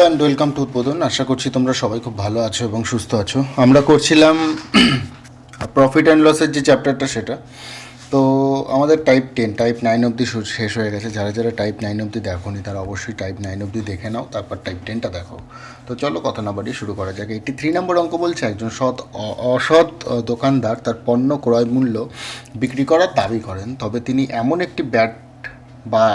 And welcome to উদ্বোধন আশা করছি তোমরা সবাই খুব ভালো আছো এবং সুস্থ আছো। আমরা করছিলাম প্রফিট অ্যান্ড লসের যে চ্যাপ্টারটা সেটা। তো আমাদের টাইপ টেন টাইপ নাইন অবধি শেষ হয়ে গেছে। যারা যারা টাইপ নাইন অবধি দেখোনি, তারা অবশ্যই টাইপ নাইন অবধি দেখে নাও, তারপর টাইপ টেনটা দেখো। তো চলো কথা না বাড়িয়ে শুরু করা যাক। এইটি থ্রি নম্বর অঙ্ক বলছে, একজন সৎ অসৎ দোকানদার তার পণ্য ক্রয় মূল্য বিক্রি করার দাবি করেন। তবে তিনি এমন একটি ব্যাট বা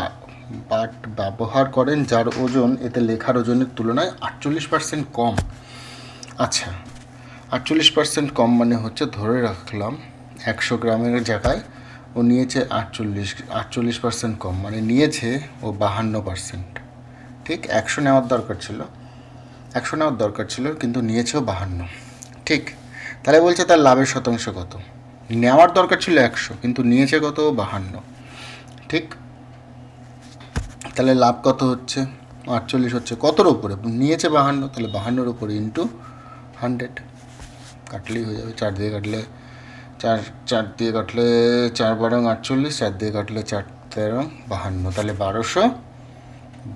বাট ব্যবহার করেন, যার ওজন এতে লেখার ওজনের তুলনায় আটচল্লিশ পার্সেন্ট কম। আচ্ছা আটচল্লিশ পার্সেন্ট কম মানে হচ্ছে ধরে রাখলাম একশো গ্রামের জায়গায় ও নিয়েছে আটচল্লিশ আটচল্লিশ পার্সেন্ট কম মানে নিয়েছে ও বাহান্ন পার্সেন্ট ঠিক, একশো নেওয়ার দরকার ছিল। একশো নেওয়ার দরকার ছিল, কিন্তু নিয়েছেও বাহান্ন। ঠিক, তাহলে বলছে তার লাভের শতাংশ কত? নেওয়ার দরকার ছিল একশো, কিন্তু নিয়েছে কত? বাহান্ন। ঠিক তাহলে লাভ কত হচ্ছে? আটচল্লিশ হচ্ছে। কতর ওপরে নিয়েছে বাহান্ন, তাহলে বাহান্নর ওপরে ইন্টু হান্ড্রেড কাটলেই হয়ে যাবে। চার দিয়ে কাটলে চার চার দিয়ে কাটলে চার বারং আটচল্লিশ, চার দিয়ে কাটলে চার তেরো বাহান্ন। তাহলে বারোশো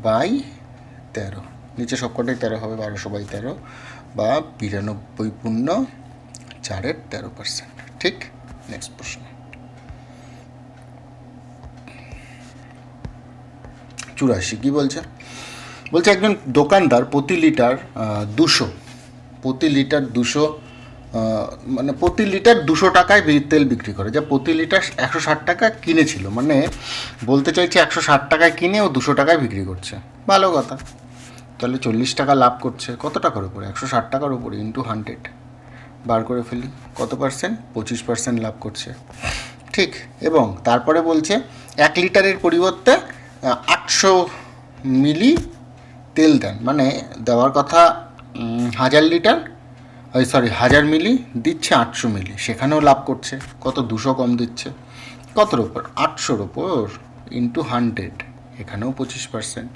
বাই তেরো। নিচে সবকটাই তেরো হবে, বারোশো বাই তেরো বা বিরানব্বই পূর্ণ চারের তেরো পার্সেন্ট ঠিক? নেক্সট প্রশ্ন। চুরাশি, কী বলছে? বলছে একজন দোকানদার প্রতি লিটার দুশো, প্রতি লিটার দুশো মানে প্রতি লিটার দুশো টাকায় তেল বিক্রি করে। যা প্রতি লিটার একশো ষাট টাকা কিনেছিল মানে বলতে চাইছে একশো ষাট টাকায় কিনে ও দুশো টাকায় বিক্রি করছে। ভালো কথা। তাহলে চল্লিশ টাকা লাভ করছে। কত টাকার উপরে? একশো ষাট টাকার উপরে ইন্টু হান্ড্রেড বার করে ফেলি। কত পার্সেন্ট পঁচিশ পার্সেন্ট লাভ করছে। ঠিক। এবং তারপরে বলছে, এক লিটারের পরিবর্তে আটশো মিলি তেল দেন। মানে দেওয়ার কথা হাজার লিটার, ওই সরি হাজার মিলি দিচ্ছে আটশো মিলি। সেখানেও লাভ করছে। কত? দুশো কম দিচ্ছে। কতর ওপর আটশোর ওপর ইন্টু হান্ড্রেড এখানেও পঁচিশ পার্সেন্ট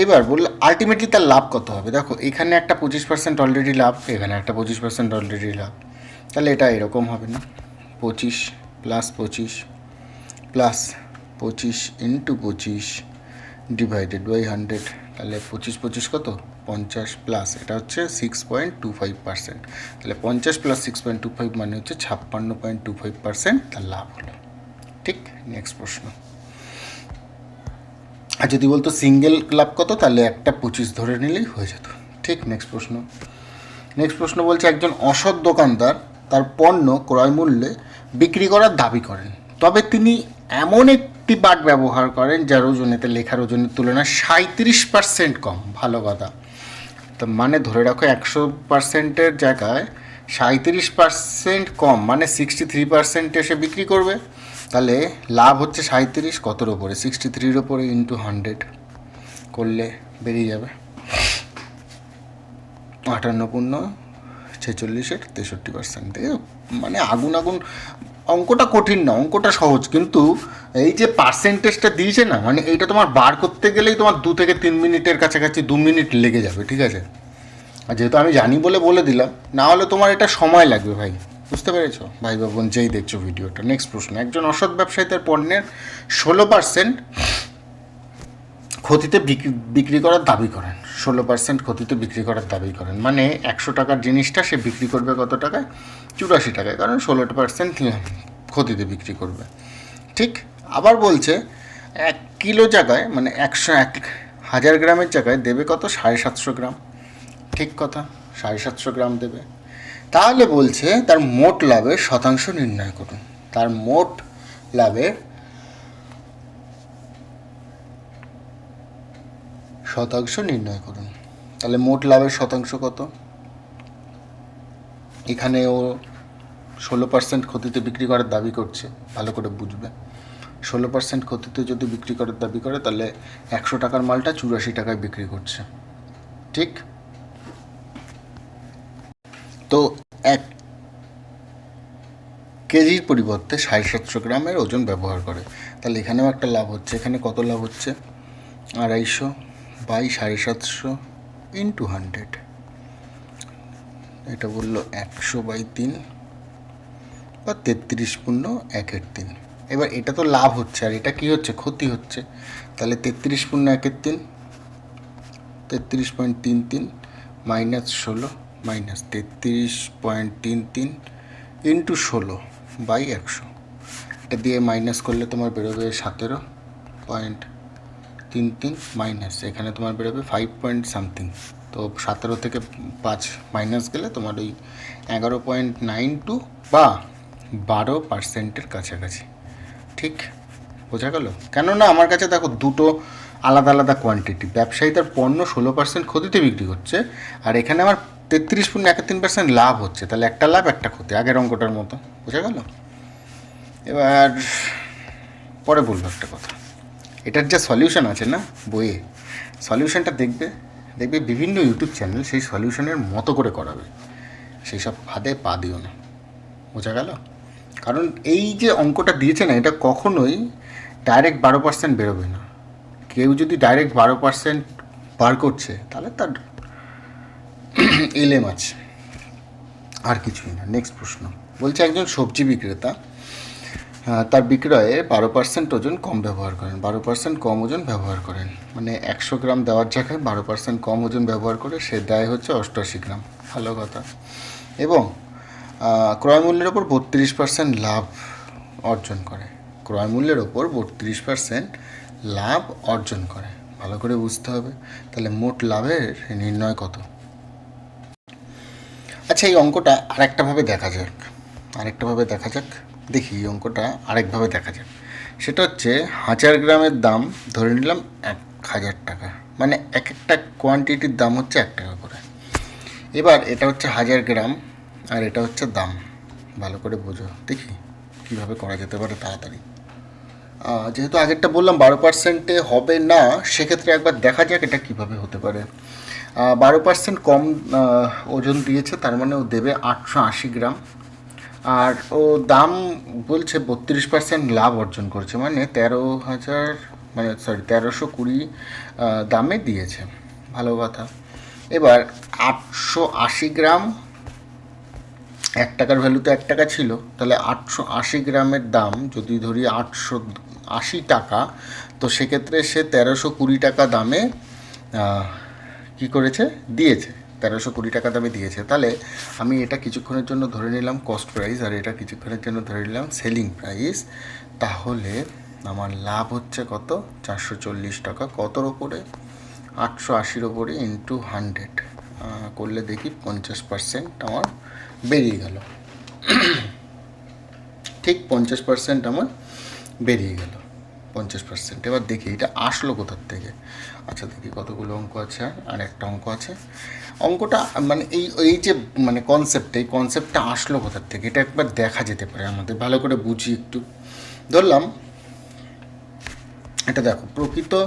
এইবার বললে আলটিমেটলি তার লাভ কত হবে? দেখো, এখানে একটা পঁচিশ পার্সেন্ট অলরেডি লাভ, এখানে একটা পঁচিশ পার্সেন্ট অলরেডি লাভ। তাহলে এটা এরকম হবে না। পঁচিশ প্লাস পঁচিশ প্লাস পঁচিশ ইন্টু পঁচিশ ডিভাইডেড বাই হান্ড্রেড তাহলে পঁচিশ পঁচিশ কত? পঞ্চাশ প্লাস এটা হচ্ছে six point two five percent তাহলে পঞ্চাশ plus six point two five মানে হচ্ছে ছাপ্পান্ন পয়েন্ট টু ফাইভ পার্সেন্ট তার লাভ হলো। ঠিক? নেক্সট প্রশ্ন। আর যদি বলতো সিঙ্গেল লাভ কত, তাহলে একটা পঁচিশ ধরে নিলেই হয়ে যেত। ঠিক? নেক্সট প্রশ্ন। নেক্সট প্রশ্ন বলছে, একজন অসৎ দোকানদার তার পণ্য ক্রয় মূল্যে বিক্রি করার দাবি করেন। তবে তিনি এমন একটি বাট ব্যবহার করেন যার ওজনেতে লেখার ওজনের তুলনায় সাঁত্রিশ পার্সেন্ট কম। ভালো কথা। তো মানে ধরে রাখো একশো পার্সেন্টের জায়গায় সাঁত্রিশ পার্সেন্ট কম মানে সিক্সটি থ্রি পার্সেন্ট এসে বিক্রি করবে। তাহলে লাভ হচ্ছে সাঁত্রিশ কতর ওপরে সিক্সটি থ্রির ওপরে ইন্টু হান্ড্রেড করলে বেরিয়ে যাবে। আটান্ন পূর্ণ ছেচল্লিশের তেষট্টি পার্সেন্ট মানে আগুন আগুন অঙ্কটা কঠিন না, অঙ্কটা সহজ। কিন্তু এই যে পার্সেন্টেজটা দিয়েছে না মানে এইটা তোমার বার করতে গেলেই তোমার দু থেকে তিন মিনিটের কাছাকাছি দু মিনিট লেগে যাবে, ঠিক আছে? আর যেহেতু আমি জানি বলে বলে দিলাম, না হলে তোমার এটা সময় লাগবে ভাই, বুঝতে পেরেছ? ভাই বা বোন যেই দেখছ ভিডিওটা নেক্সট প্রশ্ন। একজন অসৎ ব্যবসায়ী তার পণ্যের ষোলো পার্সেন্ট ক্ষতিতে বিক্রি করার দাবি করেন। ষোলো পার্সেন্ট ক্ষতিতে বিক্রি করার দাবি করেন। মানে একশো টাকার জিনিসটা সে বিক্রি করবে কত টাকায়? চুরাশি টাকায়। কারণ ষোলো পার্সেন্ট ক্ষতিতে বিক্রি করবে। ঠিক? আবার বলছে, এক কিলো জায়গায় মানে একশো এক হাজার গ্রামের জায়গায় দেবে কত? সাড়ে সাতশো গ্রাম। ঠিক কথা, সাড়ে সাতশো গ্রাম দেবে। তাহলে বলছে, তার মোট লাভের শতাংশ নির্ণয় করুন। তার মোট লাভের শতাংশ নির্ণয় করুন। তাহলে মোট লাভের শতাংশ কত? এখানে ও ষোলো পার্সেন্ট ক্ষতিতে বিক্রি করার দাবি করছে, ভালো করে বুঝবে। ষোলো পার্সেন্ট ক্ষতিতে যদি বিক্রি করার দাবি করে, তাহলে একশো টাকার মালটা চুরাশি টাকায় বিক্রি করছে। ঠিক? তো এক কেজির পরিবর্তে সাড়ে সাতশো গ্রামের ওজন ব্যবহার করে। তাহলে এখানেও একটা লাভ হচ্ছে। এখানে কত লাভ হচ্ছে? আড়াইশো বাই সাড়ে সাতশো ইন্টু হান্ড্রেড এটা বলল একশো বাই তিন। বা তেত্রিশ পূর্ণ একের তিন। এবার এটা তো লাভ হচ্ছে, আর এটা কি হচ্ছে? ক্ষতি হচ্ছে। তাহলে তেত্রিশ পূর্ণ একের তিন, তেত্রিশ পয়েন্ট তিন তিন, মাইনাস ষোলো, মাইনাস তেত্রিশ পয়েন্ট তিন তিন ইন্টু ষোলো বাই একশো। এটা দিয়ে মাইনাস করলে তোমার বেরোবে সতেরো পয়েন্ট তিন তিন মাইনাস, এখানে তোমার বেরোবে ফাইভ পয়েন্ট সামথিং। তো সতেরো থেকে পাঁচ মাইনাস গেলে তোমার ওই এগারো পয়েন্ট নাইন টু বা বারো পার্সেন্টের কাছাকাছি। ঠিক? বোঝা গেল? কেননা আমার কাছে দেখো দুটো আলাদা আলাদা কোয়ান্টিটি ব্যবসায়ী তার পণ্য ষোলো পার্সেন্ট ক্ষতিতে বিক্রি করছে, আর এখানে আমার তেত্রিশ পয়েন্ট এক তিন পার্সেন্ট লাভ হচ্ছে। তাহলে একটা লাভ, একটা ক্ষতি, আগের অঙ্কটার মতো। বোঝা গেল? এবার পরে বলব একটা কথা। এটার যে সলিউশন আছে না বইয়ে সলিউশনটা দেখবে দেখবে বিভিন্ন ইউটিউব চ্যানেল সেই সলিউশনের মতো করে করাবে। সেই সব ফাঁদে পা দিও না। বোঝা গেল? কারণ এই যে অঙ্কটা দিয়েছে না, এটা কখনোই ডাইরেক্ট বারো পার্সেন্ট বেরোবে না। কেউ যদি ডাইরেক্ট বারো পার্সেন্ট বার করছে, তাহলে তার এলেম আছে। আর কিছুই না। নেক্সট প্রশ্ন। বলছে একজন সবজি বিক্রেতা তার বিক্রয়ে বারো পার্সেন্ট ওজন কম ব্যবহার করেন। বারো পার্সেন্ট কম ওজন ব্যবহার করেন। মানে একশো গ্রাম দেওয়ার জায়গায় বারো পার্সেন্ট কম ওজন ব্যবহার করে সে দেয় হচ্ছে অষ্টআশি গ্রাম। ভালো কথা। এবং ক্রয় মূল্যের ওপর বত্রিশ পার্সেন্ট লাভ অর্জন করে। ক্রয় মূল্যের ওপর বত্রিশ পার্সেন্ট লাভ অর্জন করে। ভালো করে বুঝতে হবে। তাহলে মোট লাভের নির্ণয় কত? আচ্ছা এই অঙ্কটা আরেকটাভাবে দেখা যাক। আরেকটাভাবে দেখা যাক। দেখি, এই অঙ্কটা আরেকভাবে দেখা যাক। সেটা হচ্ছে হাজার গ্রামের দাম ধরে নিলাম এক হাজার টাকা। মানে এক একটা কোয়ান্টিটির দাম হচ্ছে এক টাকা করে। এবার এটা হচ্ছে হাজার গ্রাম আর এটা হচ্ছে দাম। ভালো করে বোঝো, দেখি কীভাবে করা যেতে পারে তাড়াতাড়ি। যেহেতু আগেরটা বললাম বারো পার্সেন্টে হবে না, সেক্ষেত্রে একবার দেখা যাক এটা কীভাবে হতে পারে। বারো পার্সেন্ট কম ওজন দিয়েছে, তার মানে ও দেবে আটশো আশি গ্রাম। আর ও দাম বলছে বত্রিশ পার্সেন্ট লাভ অর্জন করছে মানে তেরো হাজার মানে সরি তেরোশো কুড়ি দামে দিয়েছে। ভালো কথা। এবার আটশো আশি গ্রাম এক টাকার ভ্যালু তো এক টাকা ছিল, তাহলে আটশো আশি গ্রামের দাম যদি ধরি আটশো আশি টাকা, তো সেক্ষেত্রে সে তেরোশো কুড়ি টাকা দামে কি করেছে? দিয়েছে। তেরোশো কুড়ি টাকা দামে দিয়েছে। তাহলে আমি এটা কিছুক্ষণের জন্য ধরে নিলাম কস্ট প্রাইস আর এটা কিছুক্ষণের জন্য ধরে নিলাম সেলিং প্রাইস তাহলে আমার লাভ হচ্ছে কত? চারশো চল্লিশ টাকা। কতর ওপরে? আটশো আশির ওপরে ইন্টু হান্ড্রেড করলে দেখি পঞ্চাশ পার্সেন্ট আমার বেরিয়ে গেল। ঠিক পঞ্চাশ পার্সেন্ট আমার বেরিয়ে গেল। পঞ্চাশ পার্সেন্ট এবার দেখি, এটা আসলো কোথার থেকে? আচ্ছা দেখি কতগুলো অঙ্ক আছে, আর একটা অঙ্ক আছে। অঙ্কটা মানে এই এই যে মানে কনসেপ্ট এই কনসেপ্টটা আসলো কোথার থেকে? এটা একবার দেখা যেতে পারে আমাদের। ভালো করে বুঝি একটু। ধরলাম, এটা দেখো, প্রকৃত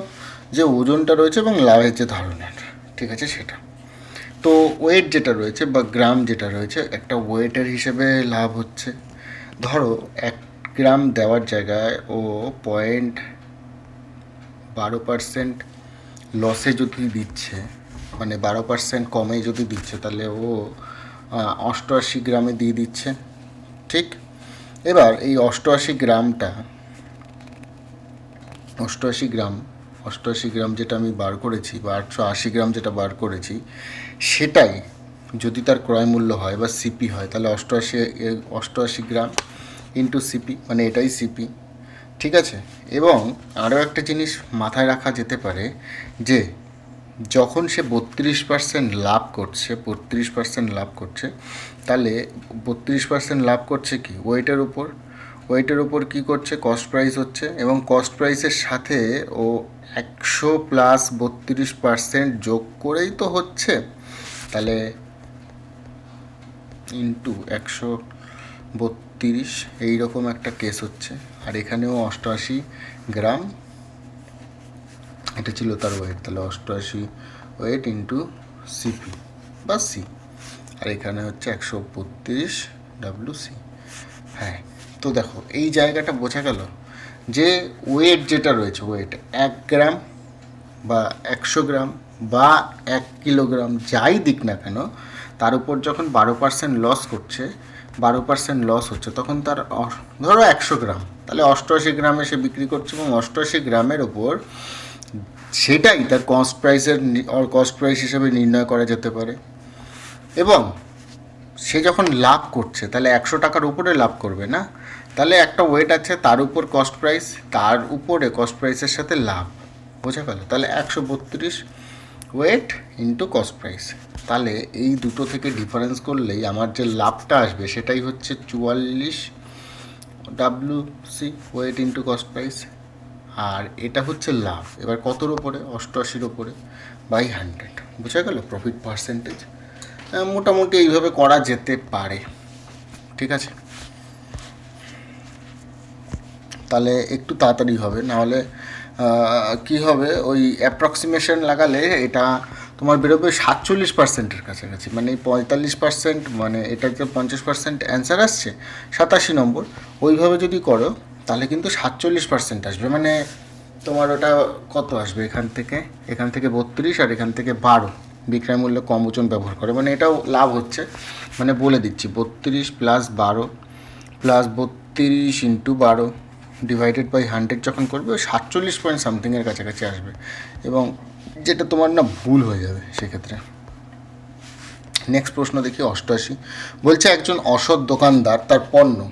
যে ওজনটা রয়েছে এবং লাভের যে ধারণাটা ঠিক আছে, সেটা। তো ওয়েট যেটা রয়েছে বা গ্রাম যেটা রয়েছে, একটা ওয়েটের হিসেবে লাভ হচ্ছে। ধরো, এক গ্রাম দেওয়ার জায়গায় ও পয়েন্ট বারো পার্সেন্ট লসে যদি দিচ্ছে মানে বারো পার্সেন্ট কমে যদি দিচ্ছে, তাহলে ও অষ্টআশি গ্রামে দিয়ে দিচ্ছে। ঠিক? এবার এই অষ্টআশি গ্রামটা, অষ্টআশি গ্রাম অষ্টআশি গ্রাম যেটা আমি বার করেছি বা আটশো আশি গ্রাম যেটা বার করেছি, সেটাই যদি তার ক্রয় মূল্য হয় বা সিপি হয়, তাহলে অষ্টআশি অষ্টআশি গ্রাম ইন্টু সিপি মানে এটাই সিপি ঠিক আছে? এবং আরও একটা জিনিস মাথায় রাখা যেতে পারে যে, যখন সে বত্রিশ পার্সেন্ট লাভ করছে, বত্রিশ পার্সেন্ট লাভ করছে, তাহলে বত্রিশ পার্সেন্ট লাভ করছে কি? ওয়েটের উপর। ওয়েটের উপর কি করছে? কস্ট প্রাইস হচ্ছে এবং কস্ট প্রাইসের সাথে ও একশো প্লাস বত্রিশ পার্সেন্ট যোগ করেই তো হচ্ছে, তাহলে ইন্টু একশো বত্রিশ এইরকম একটা কেস হচ্ছে। আর এখানেও অষ্টআশি গ্রাম, এটা ছিল তার ওয়েট তাহলে অষ্টআশি ওয়েট ইন্টু সিপি বা সি আর এখানে হচ্ছে একশো বত্রিশ ডাব্লু সি হ্যাঁ তো দেখো, এই জায়গাটা বোঝা গেল যে ওয়েট যেটা রয়েছে ওয়েট এক গ্রাম বা একশো গ্রাম বা এক কিলোগ্রাম যাই দিক না কেন, তার উপর যখন বারো পার্সেন্ট লস করছে, বারো পার্সেন্ট লস হচ্ছে, তখন তার ধরো একশো গ্রাম, তাহলে অষ্টআশি গ্রামে সে বিক্রি করছে এবং অষ্টআশি গ্রামের ওপর সেটাই তার কস্ট প্রাইসের কস্ট প্রাইস হিসেবে নির্ণয় করা যেতে পারে। এবং সে যখন লাভ করছে, তাহলে একশো টাকার উপরে লাভ করবে না? তাহলে একটা ওয়েট আছে তার উপর কস্ট প্রাইস তার উপরে কস্ট প্রাইসের সাথে লাভ। বোঝা গেল? তাহলে একশো বত্রিশ ওয়েট ইন্টু কস্ট প্রাইস তাহলে এই দুটো থেকে ডিফারেন্স করলেই আমার যে লাভটা আসবে সেটাই হচ্ছে চুয়াল্লিশ W C weight into cost price আর এটা হচ্ছে লাভ। এবার কতর ওপরে অষ্টআশির ওপরে বাই হান্ড্রেড বোঝা গেল? প্রফিট পার্সেন্টেজ মোটামুটি এইভাবে করা যেতে পারে। ঠিক আছে? তাহলে একটু তাড়াতাড়ি হবে, নাহলে কি হবে, ওই অ্যাপ্রক্সিমেশন লাগালে এটা তোমার বেরোবে সাতচল্লিশ পার্সেন্টের কাছাকাছি। মানে পঁয়তাল্লিশ পার্সেন্ট মানে এটা যে পঞ্চাশ পার্সেন্ট অ্যান্সার আসছে, সাতাশি নম্বর। ওইভাবে যদি করো, তাহলে কিন্তু সাতচল্লিশ পার্সেন্ট আসবে। মানে তোমার ওটা কত আসবে এখান থেকে? এখান থেকে বত্রিশ আর এখান থেকে বারো। বিক্রয় মূল্য কম ওজন ব্যবহার করে। মানে এটাও লাভ হচ্ছে। মানে বলে দিচ্ছি, বত্রিশ প্লাস বারো প্লাস বত্রিশ ইন্টু বারো ডিভাইডেড বাই হান্ড্রেড যখন করবে সাতচল্লিশ পয়েন্ট সামথিংয়ের কাছাকাছি আসবে। এবং যেটা তোমার না ভুল হয়ে যাবে সেক্ষেত্রে। নেক্সট প্রশ্ন দেখি, অষ্টআশি। বলছে, একজন অসৎ দোকানদার, তার পণ্য।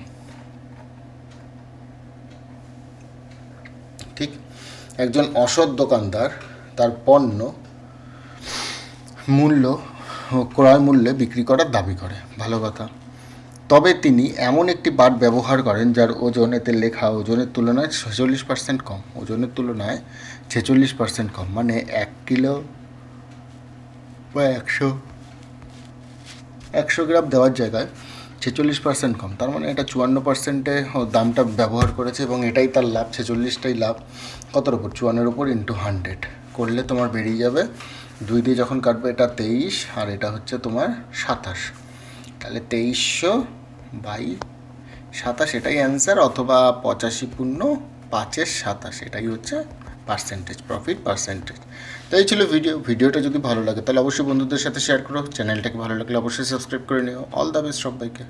ঠিক? একজন অসৎ দোকানদার, তার পণ্য মূল্য ক্রয় মূল্যে বিক্রি করার দাবি করে। ভালো কথা। তবে তিনি এমন একটি বাট ব্যবহার করেন যার ওজন এতে লেখা ওজনের তুলনায় ছেচল্লিশ পার্সেন্ট কম। ওজনের তুলনায় ছেচল্লিশ পার্সেন্ট কম। মানে এক কিলো বা একশো একশো গ্রাম দেওয়ার জায়গায় ছেচল্লিশ পার্সেন্ট কম। তার মানে এটা চুয়ান্ন পার্সেন্টে দামটা ব্যবহার করেছে এবং এটাই তার লাভ। ছেচল্লিশটাই লাভ। কতর ওপর চুয়ান্নের ওপর ইন্টু হান্ড্রেড করলে তোমার বেরিয়ে যাবে দুই দিয়ে যখন কাটবে, এটা তেইশ, আর এটা হচ্ছে তোমার সাতাশ। তাহলে তেইশশো বাই সাতাশ, এটাই অ্যান্সার, অথবা পঁচাশি পূর্ণ পাঁচের সাতাশ, এটাই হচ্ছে পার্সেন্টেজ, প্রফিট পার্সেন্টেজ। তো এই ছিল ভিডিও, ভিডিওটা যদি ভালো লাগে, তাহলে অবশ্যই বন্ধুদের সাথে শেয়ার করো, চ্যানেলটাকে ভালো লাগলে অবশ্যই সাবস্ক্রাইব করে নিও। অল দ্য বেস্ট সবাইকে।